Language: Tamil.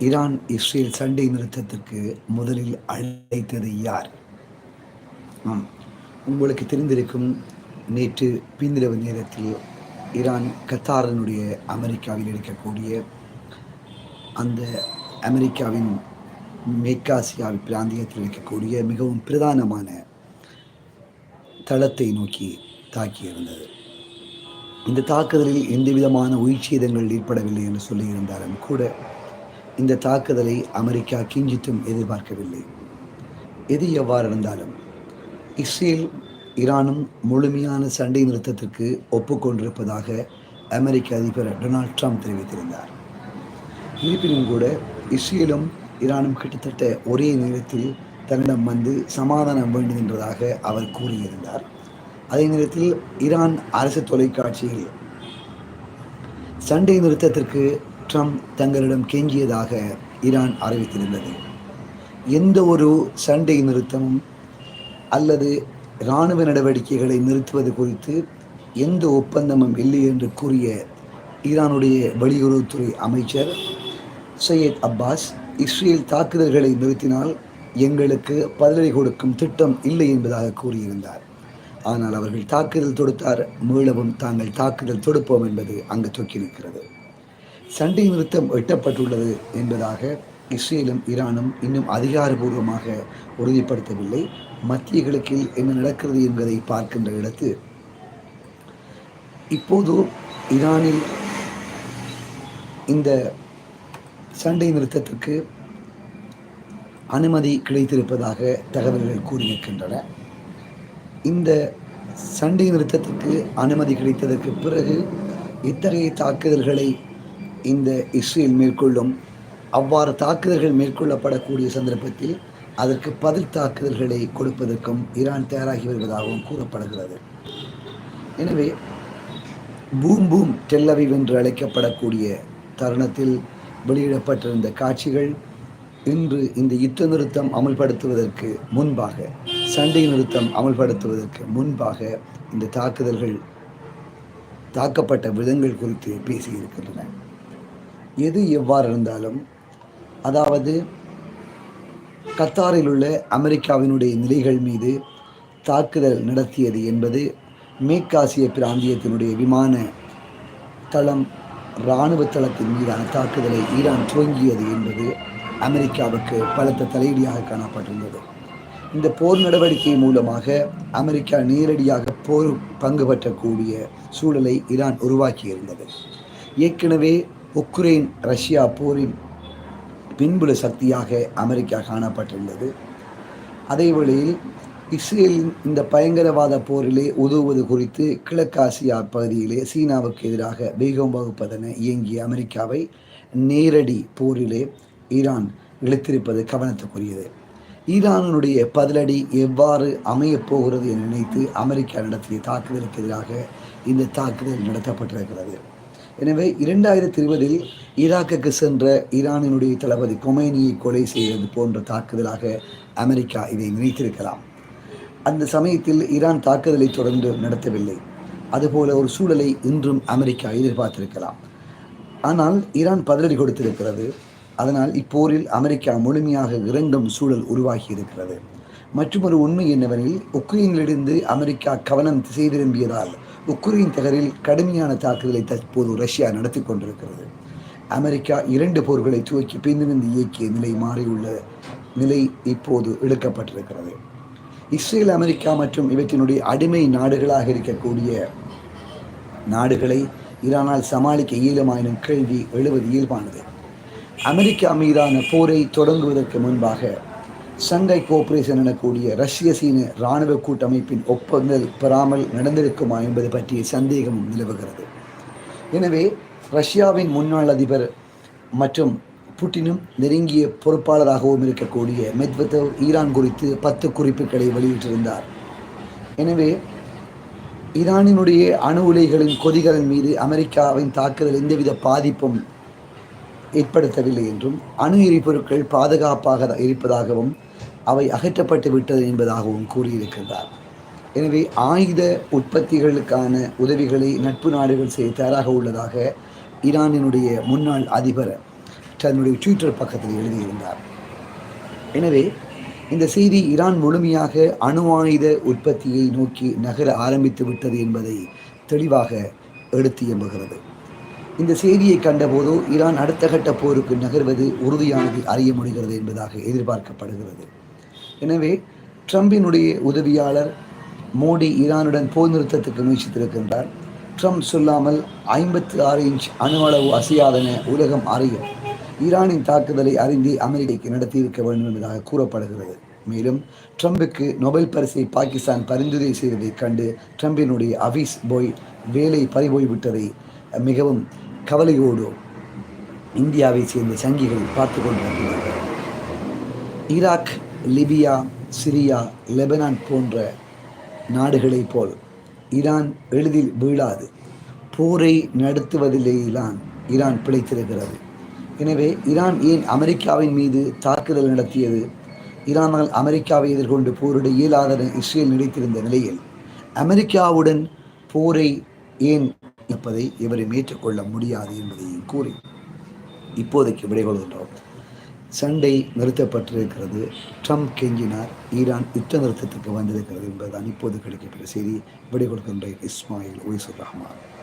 ஈரான் இஸ்ரேல் சண்டை நிறுத்தத்திற்கு முதலில் அழைத்தது யார்? ஆம் உங்களுக்கு தெரிந்திருக்கும் நேற்று பின்னிரவு நேரத்தில் ஈரான் கத்தாரனுடைய அமெரிக்காவில் இருக்கக்கூடிய அந்த அமெரிக்காவின் மேற்காசியா பிராந்தியத்தில் இருக்கக்கூடிய மிகவும் பிரதானமான தளத்தை நோக்கி தாக்கியிருந்தது. இந்த தாக்குதலில் எந்த விதமான உயிர் சேதங்கள் ஏற்படவில்லை என்று சொல்லியிருந்தாலும் கூட இந்த தாக்குதலை அமெரிக்கா கிஞ்சித்தும் எதிர்பார்க்கவில்லை. எது எவ்வாறு இருந்தாலும் இஸ்ரேல் ஈரானும் முழுமையான சண்டை நிறுத்தத்திற்கு ஒப்புக்கொண்டிருப்பதாக அமெரிக்க அதிபர் டொனால்ட் ட்ரம்ப் தெரிவித்திருந்தார். இருப்பினும் கூட இஸ்ரேலும் ஈரானும் கிட்டத்தட்ட ஒரே நேரத்தில் தன்னிடம் வந்து சமாதானம் வேண்டும் என்பதாக அவர் கூறியிருந்தார். அதே நேரத்தில் ஈரான் அரசு தொலைக்காட்சியில் சண்டை நிறுத்தத்திற்கு ட்ரம்ப் தங்களிடம் கெஞ்சியதாக ஈரான் அறிவித்திருந்தது. எந்த ஒரு சண்டை நிறுத்தமும் அல்லது இராணுவ நடவடிக்கைகளை நிறுத்துவது குறித்து எந்த ஒப்பந்தமும் இல்லை என்று கூறிய ஈரானுடைய வெளியுறவுத்துறை அமைச்சர் சையத் அப்பாஸ் இஸ்ரேல் தாக்குதல்களை நிறுத்தினால் எங்களுக்கு பதிலடி கொடுக்கும் திட்டம் இல்லை என்பதாக கூறியிருந்தார். ஆனால் அவர்கள் தாக்குதல் தொடுத்தார் மீளவும் தாங்கள் தாக்குதல் தொடுப்போம் என்பது அங்கு தொக்கியிருக்கிறது. சண்டை நிறுத்தம் எட்டப்பட்டுள்ளது என்பதாக இஸ்ரேலும் ஈரானும் இன்னும் அதிகாரபூர்வமாக உறுதிப்படுத்தவில்லை. மத்திய கிழக்கில் என்ன நடக்கிறது என்பதை பார்க்கின்ற இடத்து இப்போது ஈரானில் இந்த சண்டை நிறுத்தத்திற்கு அனுமதி கிடைத்திருப்பதாக தகவல்கள் கூறியிருக்கின்றன. இந்த சண்டை நிறுத்தத்திற்கு அனுமதி கிடைத்ததற்கு பிறகு இத்தகைய தாக்குதல்களை இந்த இஸ்ரேல் மேற்கொள்ளும் அவ்வாறு தாக்குதல்கள் மேற்கொள்ளப்படக்கூடிய சந்தர்ப்பத்தில் அதற்கு பதில் தாக்குதல்களை கொடுப்பதற்கும் ஈரான் தயாராகி வருவதாகவும் கூறப்படுகிறது. எனவே பூம் பூம் டெல்லவிவ் என்று அழைக்கப்படக்கூடிய தருணத்தில் வெளியிடப்பட்டிருந்த காட்சிகள் இன்று இந்த யுத்த நிறுத்தம் அமல்படுத்துவதற்கு முன்பாக சண்டை நிறுத்தம் அமல்படுத்துவதற்கு முன்பாக இந்த தாக்குதல்கள் தாக்கப்பட்ட விதங்கள் குறித்து பேசியிருக்கின்றன. எது எவ்வாறு இருந்தாலும் அதாவது கத்தாரில் உள்ள அமெரிக்காவினுடைய நிலைகள் மீது தாக்குதல் நடத்தியது என்பது மேற்காசிய பிராந்தியத்தினுடைய விமான தளம் இராணுவ தளத்தின் மீதான தாக்குதலை ஈரான் துவங்கியது என்பது அமெரிக்காவுக்கு பலத்த தலையீடியாக காணப்பட்டுள்ளது இந்த போர் நடவடிக்கை மூலமாக அமெரிக்கா நேரடியாக போர் பங்கு பற்றக்கூடிய சூழலை ஈரான் உருவாக்கியிருந்தது. ஏற்கனவே உக்ரைன் ரஷ்யா போரின் பின்புல சக்தியாக அமெரிக்கா காணப்பட்டுள்ளது. அதே வேளையில் இஸ்ரேலின் இந்த பயங்கரவாத போரிலே உதவுவது குறித்து கிழக்காசியா பகுதியிலே சீனாவுக்கு எதிராக வேகம் வகுப்பதென இயங்கிய அமெரிக்காவை நேரடி போரிலே ஈரான் இழுத்திருப்பது கவனத்துக்குரியது. ஈரானுடைய பதிலடி எவ்வாறு அமையப் போகிறது என நினைத்து அமெரிக்கா நடத்திய தாக்குதலுக்கு எதிராக இந்த தாக்குதல் நடத்தப்பட்டிருக்கிறது. எனவே இரண்டாயிரத்தி இருபதில் ஈராக்குக்கு சென்ற ஈரானினுடைய தளபதி கொமேனியை கொலை செய்வது போன்ற தாக்குதலாக அமெரிக்கா இதை நினைத்திருக்கலாம். அந்த சமயத்தில் ஈரான் தாக்குதலை தொடர்ந்து நடத்தவில்லை. அதுபோல ஒரு சூழலை இன்றும் அமெரிக்கா எதிர்பார்த்திருக்கலாம். ஆனால் ஈரான் பதிலடி கொடுத்திருக்கிறது. அதனால் இப்போரில் அமெரிக்கா முழுமையாக இறங்கும் சூழல் உருவாகி இருக்கிறது மற்றொரு உண்மை என்னவெனில் உக்ரைனிலிருந்து அமெரிக்கா கவனம் திசை திரும்பியதால் உக்ரைன் தகரில் கடுமையான தாக்குதலை தற்போது ரஷ்யா நடத்தி கொண்டிருக்கிறது. அமெரிக்கா இரண்டு போர்களை துவக்கி பின்னிருந்து இயக்கிய நிலை மாறியுள்ள நிலை இப்போது இழுக்கப்பட்டிருக்கிறது இஸ்ரேல் அமெரிக்கா மற்றும் இவற்றினுடைய அடிமை நாடுகளாக இருக்கக்கூடிய நாடுகளை ஈரானால் சமாளிக்க இயலுமாயினும் கேள்வி எழுவது இயல்பானது. அமெரிக்கா மீதான போரை தொடங்குவதற்கு முன்பாக சங்கை கோஆபரேஷன் எனக்கூடிய ரஷ்ய சீன இராணுவ கூட்டமைப்பின் ஒப்பந்தம் பெறாமல் நடந்திருக்குமா என்பது பற்றிய சந்தேகம் நிலவுகிறது. எனவே ரஷ்யாவின் முன்னாள் அதிபர் மற்றும் புட்டினும் நெருங்கிய பொறுப்பாளராகவும் இருக்கக்கூடிய மெத்வத்தவ் ஈரான் குறித்து பத்து குறிப்புகளை வெளியிட்டிருந்தார். எனவே ஈரானினுடைய அணு உலைகளின் கொதிகளின் மீது அமெரிக்காவின் தாக்குதல் எந்தவித பாதிப்பும் ஏற்படுத்தவில்லை என்றும் அணு எரிபொருட்கள் பாதுகாப்பாக இருப்பதாகவும் அவை அகற்றப்பட்டு விட்டது என்பதாகவும் கூறியிருக்கின்றார். எனவே ஆயுத உற்பத்திகளுக்கான உதவிகளை நட்பு நாடுகள் செய்ய தயாராக உள்ளதாக ஈரானினுடைய முன்னாள் அதிபர் தன்னுடைய ட்விட்டர் பக்கத்தில் எழுதியிருந்தார். எனவே இந்த செய்தி ஈரான் முழுமையாக அணு ஆயுத உற்பத்தியை நோக்கி நகர ஆரம்பித்து விட்டது என்பதை தெளிவாக எடுத்து எம்புகிறது. இந்த செய்தியை கண்டபோதோ ஈரான் அடுத்த கட்ட போருக்கு நகர்வது உறுதியானது அறிய முடிகிறது என்பதாக எதிர்பார்க்கப்படுகிறது. எனவே ட்ரம்பினுடைய உதவியாளர் மோடி ஈரானுடன் போர் நிறுத்தத்துக்கு முயற்சித்திருக்கின்றார். ட்ரம்ப் சொல்லாமல் ஐம்பத்தி ஆறு இன்ச் அணு அளவு அசையாதென உலகம் அறியும். ஈரானின் தாக்குதலை அறிந்து அமெரிக்கைக்கு நடத்தியிருக்க வேண்டும் என்பதாக கூறப்படுகிறது. மேலும் ட்ரம்புக்கு நொபல் பரிசை பாகிஸ்தான் பரிந்துரை செய்ததை கண்டு ட்ரம்பினுடைய அபீஸ் போய் வேலை பறிபோய்விட்டதை மிகவும் கவலையோடு இந்தியாவை சேர்ந்த சங்கிகள் பார்த்து கொண்டிருக்கிறார்கள். ஈராக் லிபியா சிரியா லெபனான் போன்ற நாடுகளைப் போல் ஈரான் எளிதில் வீழாது. போரை நடத்துவதிலேதான் ஈரான் பிழைத்திருக்கிறது. எனவே ஈரான் ஏன் அமெரிக்காவின் மீது தாக்குதல் நடத்தியது? ஈரானால் அமெரிக்காவை எதிர்கொண்டு போரிட இயலாத இஸ்ரேல் நினைத்திருந்த நிலையில் அமெரிக்காவுடன் போரை ஏன் இருப்பதை இவரும் ஏற்றுக்கொள்ள முடியாது என்பதையும் கூறி இப்போதைக்கு விடைகொள்கின்றோம். சண்டை நிறுத்தப்பட்டிருக்கிறது. ட்ரம்ப் கெஞ்சினார். ஈரான் யுத்த நிறுத்தத்துக்கு வந்திருக்கிறது என்பதுதான் இப்போது கிடைக்கப்பட்ட செய்தி. விடை கொடுக்கின்ற இஸ்மாயில் ஒய்சுர் ரஹ்மான்.